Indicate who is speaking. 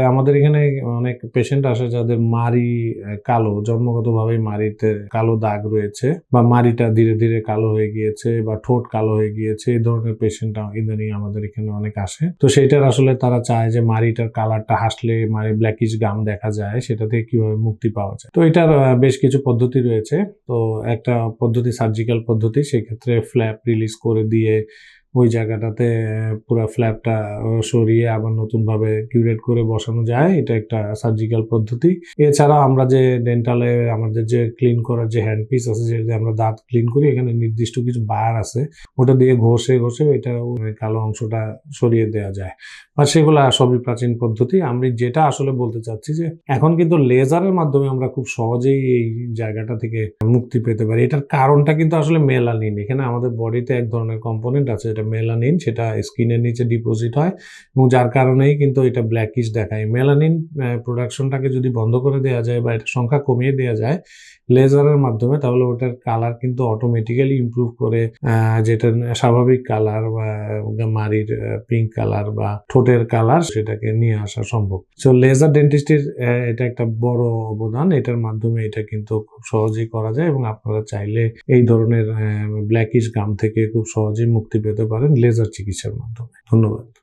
Speaker 1: আমাদের এখানে অনেক পেশেন্ট আসে যাদের মারি কালো, জন্মগতভাবেই মারিতে কালো দাগ রয়েছে বা মারিটা ধীরে ধীরে কালো হয়ে গিয়েছে বা ঠোঁট কালো হয়ে গিয়েছে, এই ধরনের পেশেন্ট ইদানিং আমাদের এখানে অনেক আসে। তো সেইটার আসলে তারা চায় যে মারিটার কালারটা হাসলে মারি ব্ল্যাকিশ গাম দেখা যায়, সেটা থেকে কীভাবে মুক্তি পাওয়া যায়। তো এটার বেশ কিছু পদ্ধতি রয়েছে। তো একটা পদ্ধতি সার্জিক্যাল পদ্ধতি, সেক্ষেত্রে ফ্ল্যাপ রিলিজ করে দিয়ে ওই জায়গাটাতে পুরো ফ্ল্যাপটা সরিয়ে আবার নতুনভাবে কিউরেট করে বসানো যায়। এটা একটা সার্জিক্যাল পদ্ধতি। এছাড়া আমরা যে ডেন্টালে আমাদের যে ক্লিন করার যে হ্যান্ড পিস আছে যে আমরা দাঁত ক্লিন করি, এখানে নির্দিষ্ট কিছু বার আছে। ওটা দিয়ে ঘষে ঘষে এটা কালো অংশটা সরিয়ে দেওয়া যায়। আর সেগুলো সবই প্রাচীন পদ্ধতি। আমি যেটা আসলে বলতে চাচ্ছি যে, এখন কিন্তু লেজারের মাধ্যমে আমরা খুব সহজেই এই জায়গাটা থেকে মুক্তি পেতে পারি। এটার কারণটা কিন্তু আসলে মেলানিন এখানে আমাদের বডিতে এক ধরনের কম্পোনেন্ট আছে এটা মেলানিন সেটা স্কিনের নিচে ডিপোজিট হয় এবং যার কারণেই কিন্তু এটা ব্ল্যাকিশ দেখায়। মেলানিন প্রোডাকশনটাকে যদি বন্ধ করে দেওয়া যায় বা এটা সংখ্যা কমিয়ে দেওয়া যায় লেজারের মাধ্যমে, তাহলে ওটার কালার কিন্তু অটোমেটিক্যালি ইমপ্রুভ করে যেটা স্বাভাবিক কালার বা মারির পিঙ্ক কালার বা ঠোঁটের কালার সেটাকে নিয়ে আসা সম্ভব। সো লেজার ডেন্টিস্টের এটা একটা বড় অবদান। এটার মাধ্যমে এটা কিন্তু খুব সহজেই করা যায় এবং আপনারা চাইলে এই ধরনের ব্ল্যাকিশ গাম থেকে খুব সহজেই মুক্তি পেতে পারেন লেজার চিকিৎসার মাধ্যমে। ধন্যবাদ।